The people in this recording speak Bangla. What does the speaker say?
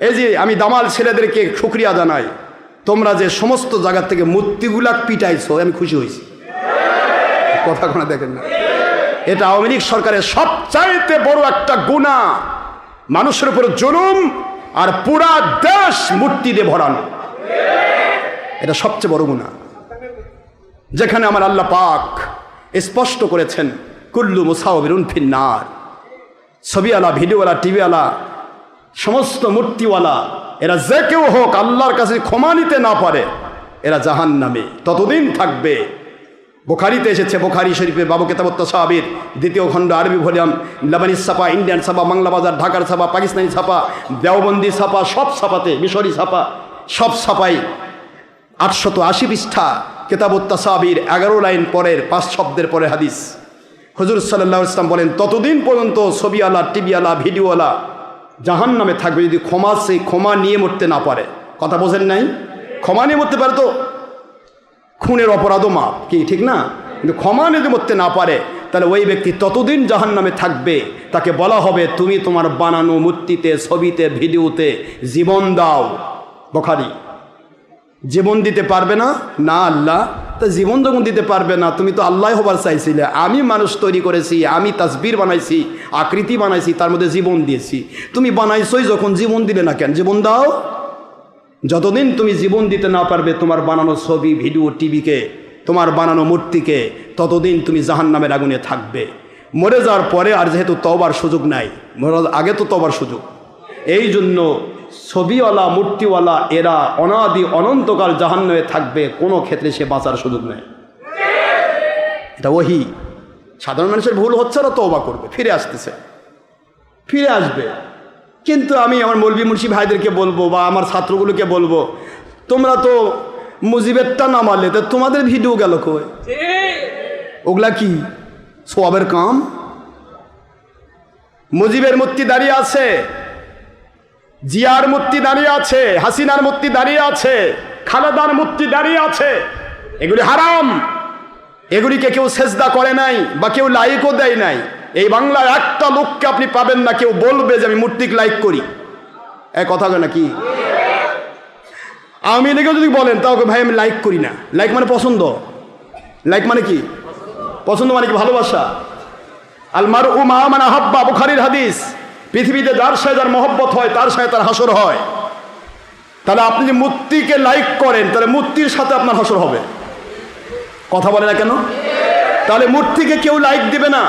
এই যে আমি দামাল ছেলেদেরকে শুক্রিয়া জানাই, তোমরা যে সমস্ত জায়গা থেকে মূর্তিগুলা পিটাইছো, আমি খুশি হয়েছি। কথা কোনো দেখেন না। এটা আওয়ামী লীগ সরকারের সবচাইতে বড় একটা গুণা। মানুষের উপর জুলুম আর পুরা দেশ মূর্তি দিয়ে ভরানো। এটা সবচেয়ে বড় গুণা। যেখানে আমার আল্লাহ পাক স্পষ্ট করেছেন, কুল্লু মুসাউবিরুন ফিন্নার। ছবিওয়ালা, ভিডিওওয়ালা, টিভিওয়ালা সমস্ত মূর্তিওয়ালা, এরা যে কেউ হোক আল্লাহর কাছে ক্ষমা নিতে না পারে, এরা জাহান নামে ততদিন থাকবে। বোখারিতে এসেছে, বোখারি শরীফের বাবু কেতাবত্ত সাহাবির, দ্বিতীয় খণ্ড আরবি ভলিউম লাবানিস ছাপা ইন্ডিয়ান ছাপা বাংলা বাজার, ঢাকার ছাপা পাকিস্তানি ছাপা দেওবন্দি ছাপা সব ছাপাতে মিশরি ছাপা সব ছাপাই আটশত আশি পৃষ্ঠা, কেতাবত্তা সাহাবির, এগারো লাইন পরের পাঁচ শব্দের পরে হাদিস। হজুর সাল্লাহ ইসলাম বলেন, ততদিন পর্যন্ত ছবিওয়ালা, টিভিওয়ালা, ভিডিওওয়ালা জাহান নামে থাকবে যদি ক্ষমা, সেই ক্ষমা নিয়ে মরতে না পারে। কথা বোঝেন নাই? ক্ষমা নিয়ে মরতে পারে তো? খুনের অপরাধও মাপ কি ঠিক না? কিন্তু ক্ষমা নিতে মরতে না পারে, তাহলে ওই ব্যক্তি ততদিন জাহান নামে থাকবে। তাকে বলা হবে, তুমি তোমার বানানো মূর্তিতে, ছবিতে, ভিডিওতে জীবন দাও। বখারি। জীবন দিতে পারবে না? না, আল্লাহ। তা জীবন যখন দিতে পারবে না, তুমি তো আল্লাহ হবার চাইছিলে। আমি মানুষ তৈরি করেছি, আমি তাসবির বানাইছি, আকৃতি বানাইছি, তার মধ্যে জীবন দিয়েছি। তুমি বানাইছই যখন জীবন দিলে না কেন? জীবন দাও। যতদিন তুমি জীবন দিতে না পারবে, তোমার বানানো ছবি, ভিডিও, টিভিকে, তোমার বানানো মূর্তিকে, ততদিন তুমি জাহান নামের আগুনে থাকবে। মরে যাওয়ার পরে আর যেহেতু তবার সুযোগ নাই মরার আগে তো তবার সুযোগ। এই জন্য ছবিওয়ালা, মূর্তিওয়ালা, এরা অনাদি অনন্তকাল জাহান্নামে থাকবে, কোনো ক্ষেত্রে সে বাঁচার সুযোগ নেই। এটা ওহি। সাধারণ মানুষের ভুল হচ্ছে না তওবা করবে, ফিরে আসতেছে। ফিরে আসবে। কিন্তু আমি আমার মৌলবী মুন্সি ভাইদেরকে বলব বা আমার ছাত্রগুলোকে বলব, তোমরা তো মুজিবেরটা না মারলে তো তোমাদের ভিডিও গেল কই? ওগুলা কি? সোয়াবের কাম? মুজিবের মূর্তি দাঁড়িয়ে আছে? জিয়ার মূর্তি দাঁড়িয়ে আছে, হাসিনার মূর্তি দাঁড়িয়ে আছে, খালেদার মূর্তি দাঁড়িয়ে আছে। এগুলি হারাম। এগুলিকে কেউ সেজদা করে নাই বা কেউ লাইকও দেয় নাই। এই বাংলার একটা লোককে আপনি পাবেন না, কেউ বলবে যে আমি মূর্তিকে লাইক করি। এক কথা না কি আওয়ামী লীগেও যদি বলেন, তাও ভাই, আমি লাইক করি না। লাইক মানে পছন্দ। লাইক মানে কি? পছন্দ মানে কি? ভালোবাসা। আলমার উ মা মানে হাব্বা বুখারির হাদিস। পৃথিবীতে যার সাথে যার মহব্বত হয়, তার সাথে তার হাসর হয়। তাহলে আপনি যে মূর্তিকে লাইক করেন, তাহলে মূর্তির সাথে আপনার হাসর হবে। কথা বলে না কেন? তাহলে মূর্তিকে কেউ লাইক দিবে না।